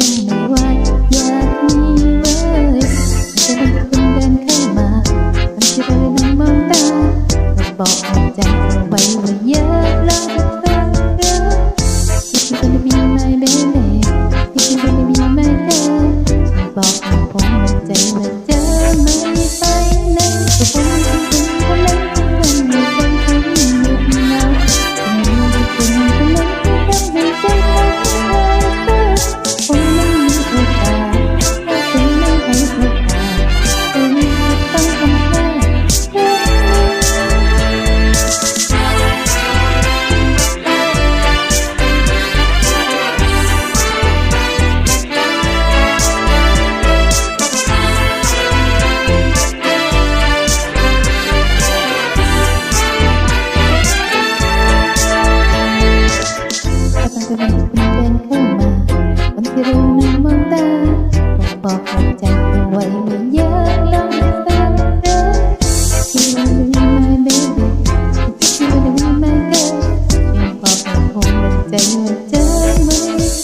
ยังไม่ไหวอยากมีเลยจะเป็นคนเดินเข้ามาทำให้เธอนั้นมองตาบอกใจ เรู้นั้นมองตาบอกบอกใจไว้ไม่เยอะลองฟังเด้อ You wanna be my baby You wanna be my girl บอกบอกหัใจหัวใจไม่